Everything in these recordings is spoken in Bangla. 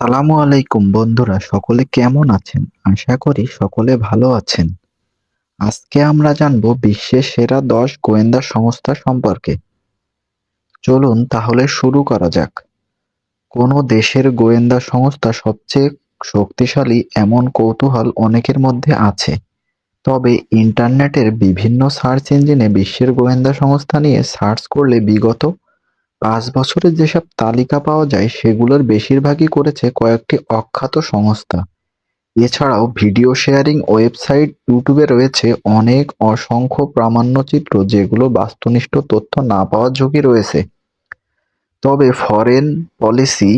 সালামু আলাইকুম বন্ধুরা, সকলে কেমন আছেন? আশা করি সকলে ভালো আছেন। আজকে আমরা জানব বিশ্বের সেরা দশ গোয়েন্দা সংস্থা সম্পর্কে। চলুন তাহলে শুরু করা যাক। কোন দেশের গোয়েন্দা সংস্থা সবচেয়ে শক্তিশালী এমন কৌতূহল অনেকের মধ্যে আছে? তবে ইন্টারনেটের বিভিন্ন সার্চ ইঞ্জিনে বিশ্বের গোয়েন্দা সংস্থা নিয়ে সার্চ করলে বিগত পাঁচ বছরের যেসব তালিকা পাওয়া যায়, সেগুলোর বেশিরভাগই করেছে কয়েকটি অখ্যাত সংস্থা। এছাড়াও ভিডিও শেয়ারিং ওয়েবসাইট ইউটিউবে রয়েছে অনেক অসংখ্য প্রামাণ্যচিত্র যেগুলো বাস্তুনিষ্ঠ তথ্য না পাওয়ার ঝুঁকি রয়েছে। তবে foreign policy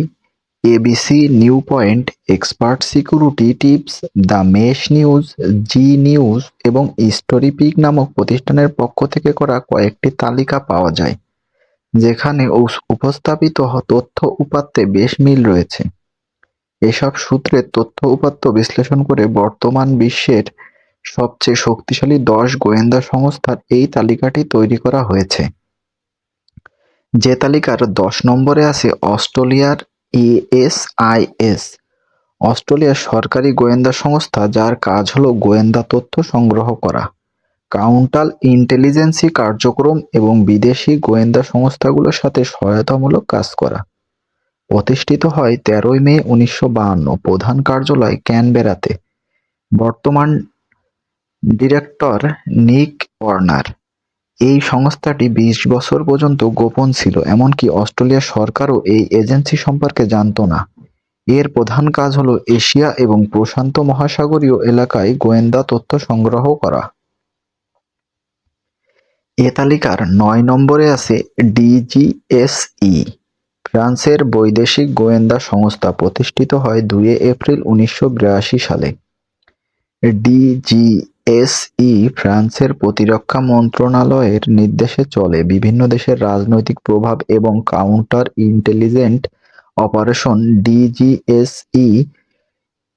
ABC new point, expert security tips, the mesh news, Zee news এবং স্টোরি পিক নামক প্রতিষ্ঠানের পক্ষ থেকে করা কয়েকটি তালিকা পাওয়া যায়। যেখানে উপস্থাপিত তথ্য উপাত্তে বেশ মিল রয়েছে। এসব সূত্রের তথ্য উপাত্ত বিশ্লেষণ করে বর্তমান বিশ্বের সবচেয়ে শক্তিশালী দশ গোয়েন্দা সংস্থার এই তালিকাটি তৈরি করা হয়েছে। যে তালিকার দশ নম্বরে আছে অস্ট্রেলিয়ার এএসআইএস অস্ট্রেলিয়ার সরকারি গোয়েন্দা সংস্থা, যার কাজ হলো গোয়েন্দা তথ্য সংগ্রহ করা। কাউন্টাল ইন্টেলিজেন্সি কার্যক্রম এবং বিদেশি গোয়েন্দা সংস্থাগুলোর সাথে সহায়তামূলক কাজ করা। প্রতিষ্ঠিত হয় তেরোই মে উনিশশো প্রধান কার্যালয় ক্যানবেরাতে। বর্তমান ডিরেক্টর নিক ওয়ার্নার। এই সংস্থাটি বিশ বছর পর্যন্ত গোপন ছিল, এমনকি অস্ট্রেলিয়া সরকারও এই এজেন্সি সম্পর্কে জানত না। এর প্রধান কাজ হলো এশিয়া এবং প্রশান্ত মহাসাগরীয় এলাকায় গোয়েন্দা তথ্য সংগ্রহ করা। এ তালিকার নয় নম্বরে আছে ডিজিএসই ফ্রান্সের বৈদেশিক গোয়েন্দা সংস্থা প্রতিষ্ঠিত হয় দুই এপ্রিল উনিশশো বিরাশি সালে। ডিজিএসই ফ্রান্সের প্রতিরক্ষা মন্ত্রণালয়ের নির্দেশে চলে বিভিন্ন দেশের রাজনৈতিক প্রভাব এবং কাউন্টার ইন্টেলিজেন্ট অপারেশন ডিজিএসই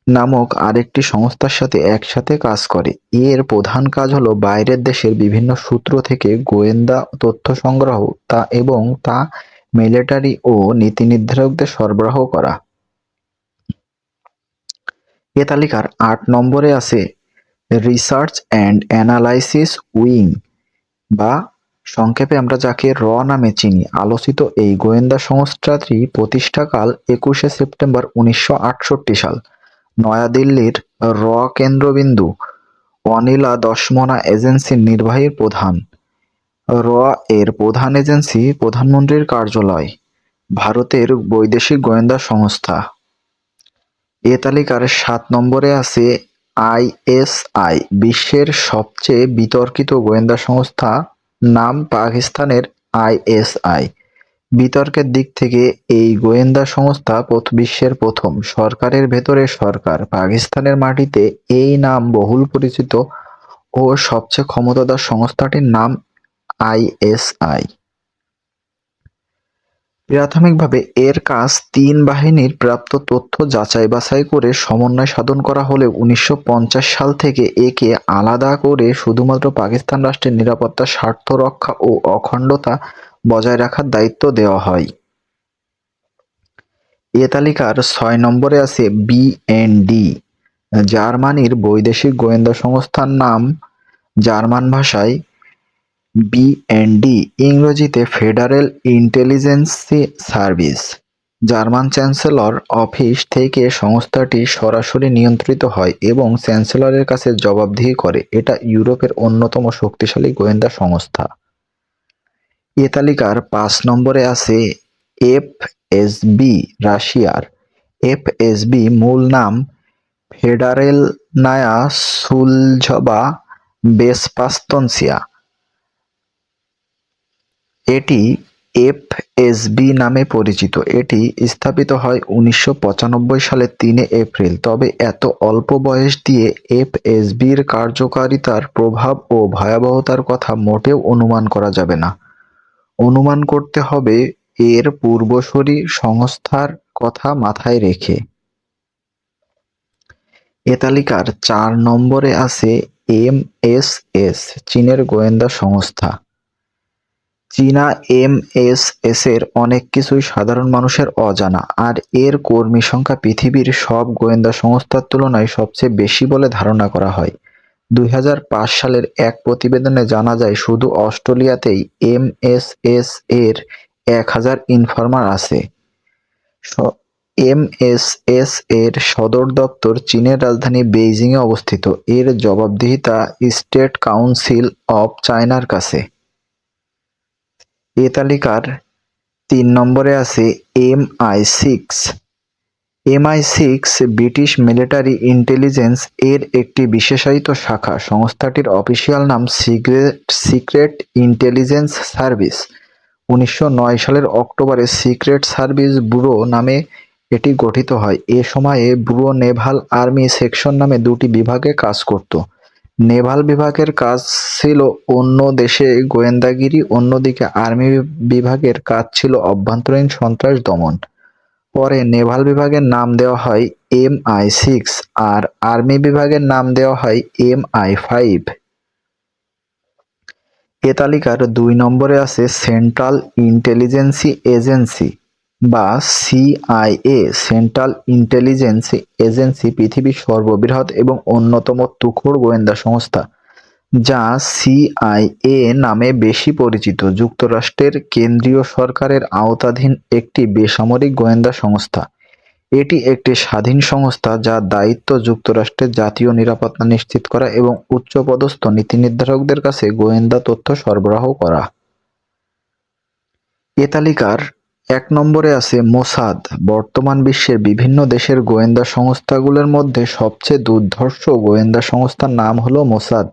নামক আরেকটি সংস্থার সাথে একসাথে কাজ করে। এর প্রধান কাজ হলো বাইরের দেশের বিভিন্ন সূত্র থেকে গোয়েন্দা তথ্য সংগ্রহ তা এবং তা মিলিটারি ও নীতি নির্ধারকদের সরবরাহ করা। এ তালিকার আট নম্বরে আছে রিসার্চ অ্যান্ড অ্যানালাইসিস উইং বা সংক্ষেপে আমরা যাকে র নামে চিনি। আলোচিত এই গোয়েন্দা সংস্থাটি প্রতিষ্ঠাকাল একুশে সেপ্টেম্বর উনিশশো আটষট্টি সাল। নয়াদিল্লির র কেন্দ্রবিন্দু অনিলা দশমনা এজেন্সির নির্বাহী প্রধান। র এর প্রধান এজেন্সি প্রধানমন্ত্রীর কার্যালয়, ভারতের বৈদেশিক গোয়েন্দা সংস্থা। এ তালিকার সাত নম্বরে আছে আইএসআই বিশ্বের সবচেয়ে বিতর্কিত গোয়েন্দা সংস্থা, নাম পাকিস্তানের আইএসআই বিতর্কের দিক থেকে এই গোয়েন্দা সংস্থা বিশ্বের প্রথম, সরকারের ভেতরে সরকার। পাকিস্তানের মাটিতে এই নাম বহুল পরিচিত ও সবচেয়ে ক্ষমতাধর সংস্থাটির নাম আইএসআই। প্রাথমিকভাবে এর কাজ তিন বাহিনীর প্রাপ্ত তথ্য যাচাই বাছাই করে সমন্বয় সাধন করা হলে উনিশশো পঞ্চাশ সাল থেকে একে আলাদা করে শুধুমাত্র পাকিস্তান রাষ্ট্রের নিরাপত্তা, স্বার্থ রক্ষা ও অখণ্ডতা বজায় রাখার দায়িত্ব দেওয়া হয়। এ তালিকার ছয় নম্বরে আছে বিএনডি জার্মানির বৈদেশিক গোয়েন্দা সংস্থার নাম। জার্মান ভাষায় বিএনডি ইংরেজিতে federal intelligence service German chancellor office থেকে সংস্থাটি সরাসরি নিয়ন্ত্রিত হয় এবং চ্যান্সেলরের কাছে জবাবদিহি করে। এটা ইউরোপের অন্যতম শক্তিশালী গোয়েন্দা সংস্থা। এ তালিকার পাঁচ নম্বরে আছে এফএসবি রাশিয়ার। এফএসবি মূল নাম ফেডারেল নায়া সুলঝবা বেসপাস্তনসিয়া। এটি এফএসবি নামে পরিচিত। এটি স্থাপিত হয় উনিশশো সালে তিনে এপ্রিল। তবে এত অল্প বয়স দিয়ে এফএসবির কার্যকারিতার প্রভাব ও ভয়াবহতার কথা মোটেও অনুমান করা যাবে না। অনুমান করতে হবে এর পূর্বসূরি সংস্থার কথা মাথায় রেখে। এ তালিকার চার নম্বরে আছে এম এস এস, চীনের গোয়েন্দা সংস্থা। চীনা এমএসএস এর অনেক কিছুই সাধারণ মানুষের অজানা, আর এর কর্মী সংখ্যা পৃথিবীর সব গোয়েন্দা সংস্থার তুলনায় সবচেয়ে বেশি বলে ধারণা করা হয়। দুই হাজার পাঁচ সালের এক প্রতিবেদনে জানা যায়, শুধু অস্ট্রেলিয়াতেই এমএসএস এর এক হাজার ইনফর্মার আছে। এমএসএস এর সদর দপ্তর চীনের রাজধানী বেইজিংয়ে অবস্থিত। এর জবাবদিহিতা স্টেট কাউন্সিল অব চায়নার কাছে। এ তালিকার তিন নম্বরে আছে MI six. MI six British military intelligence এর একটি বিশেষায়িত শাখা। সংস্থাটির অফিসিয়াল নাম সিক্রেট সিক্রেট ইন্টেলিজেন্স সার্ভিস। উনিশশো নয় সালের অক্টোবরে সিক্রেট সার্ভিস ব্যুরো নামে এটি গঠিত হয়। এ সময়ে ব্যুরো নেভাল আর্মি সেকশন নামে দুটি বিভাগে কাজ করত। নেভাল বিভাগের কাজ ছিল অন্য দেশে গোয়েন্দাগিরি, অন্যদিকে আর্মি বিভাগের কাজ ছিল অভ্যন্তরীণ সন্ত্রাস দমন। পরে নেভাল বিভাগের নাম দেওয়া হয় এম আই সিক্স আর আর্মি বিভাগের নাম দেওয়া হয় এম আই ফাইভ। এ তালিকার দুই নম্বরে আছে সেন্ট্রাল ইন্টেলিজেন্সি এজেন্সি বা সিআইএ সেন্ট্রাল ইন্টেলিজেন্স এজেন্সি, পৃথিবীর সর্ববৃহৎ এবং অন্যতম তুখোড় গোয়েন্দা সংস্থা। যা সিআইএ নামে বেশি পরিচিত। যুক্তরাষ্ট্রের কেন্দ্রীয় সরকারের আওতাধীন একটি বেসামরিক গোয়েন্দা সংস্থা। এটি একটি স্বাধীন সংস্থা যার দায়িত্ব যুক্তরাষ্ট্রের জাতীয় নিরাপত্তা নিশ্চিত করা এবং উচ্চপদস্থ নীতি নির্ধারকদের কাছে গোয়েন্দা তথ্য সরবরাহ করা। এ তালিকার এক নম্বরে আছে মোসাদ। বর্তমান বিশ্বের বিভিন্ন দেশের গোয়েন্দা সংস্থাগুলোর মধ্যে সবচেয়ে দুর্ধর্ষ গোয়েন্দা সংস্থার নাম হলো মোসাদ।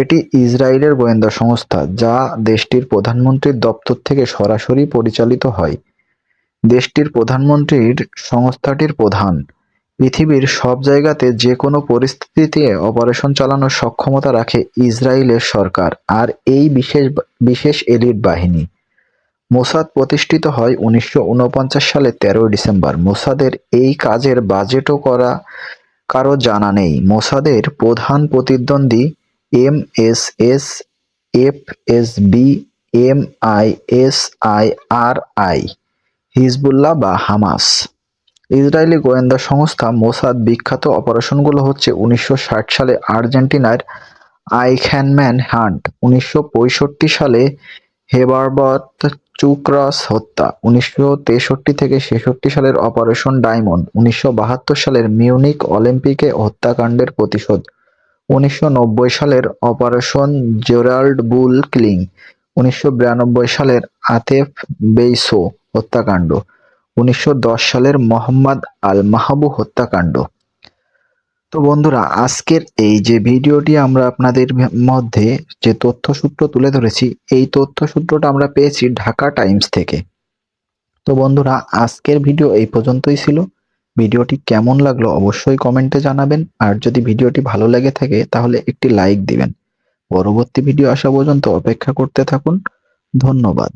এটি ইসরায়েলের গোয়েন্দা সংস্থা, যা দেশটির প্রধানমন্ত্রীর দপ্তর থেকে সরাসরি পরিচালিত হয়। দেশটির প্রধানমন্ত্রীর সংস্থাটির প্রধান। পৃথিবীর সব জায়গাতে যে কোনো পরিস্থিতিতে অপারেশন চালানোর সক্ষমতা রাখে ইসরায়েলের সরকার আর এই বিশেষ বিশেষ এলিট বাহিনী। মোসাদ প্রতিষ্ঠিত হয় উনিশশো সালে তেরোই ডিসেম্বর। মোসাদের এই কাজের বাজেটও করা কারও জানা নেই। মোসাদের প্রধান প্রতিদ্বন্দ্বী M S S F S B M I S I R I Hezbollah বা হামাস। ইসরায়েলি গোয়েন্দা সংস্থা মোসাদ বিখ্যাত অপারেশনগুলো হচ্ছে উনিশশো ষাট সালে আর্জেন্টিনার আইখ্যানম্যান হান্ট, উনিশশো পঁয়ষট্টি সালে হেবারবত চুক্রাস হত্যা, উনিশশো তেষট্টি থেকে ছেষট্টি সালের অপারেশন ডায়মন্ড, উনিশশো বাহাত্তর সালের মিউনিক অলিম্পিকে হত্যাকাণ্ডের প্রতিশোধ। উনিশশো নব্বই সালের অপারেশন জেরাল্ড বুল ক্লিং, উনিশশো বিরানব্বই সালের আতেফ বেইসো হত্যাকাণ্ড, উনিশশো দশ সালের মোহাম্মদ আল মাহবু হত্যাকাণ্ড। তো বন্ধুরা, আজকের এই যে ভিডিওটি আমরা আপনাদের মধ্যে যে তথ্যসূত্র তুলে ধরেছি, এই তথ্যসূত্রটা আমরা পেয়েছি ঢাকা টাইমস থেকে। তো বন্ধুরা, আজকের ভিডিও এই পর্যন্তই ছিল। ভিডিওটি কেমন লাগল অবশ্যই কমেন্টে জানাবেন। আর যদি ভিডিওটি ভালো লেগে থাকে, তাহলে একটি লাইক দিবেন। পরবর্তী ভিডিও আসা পর্যন্ত অপেক্ষা করতে থাকুন। ধন্যবাদ।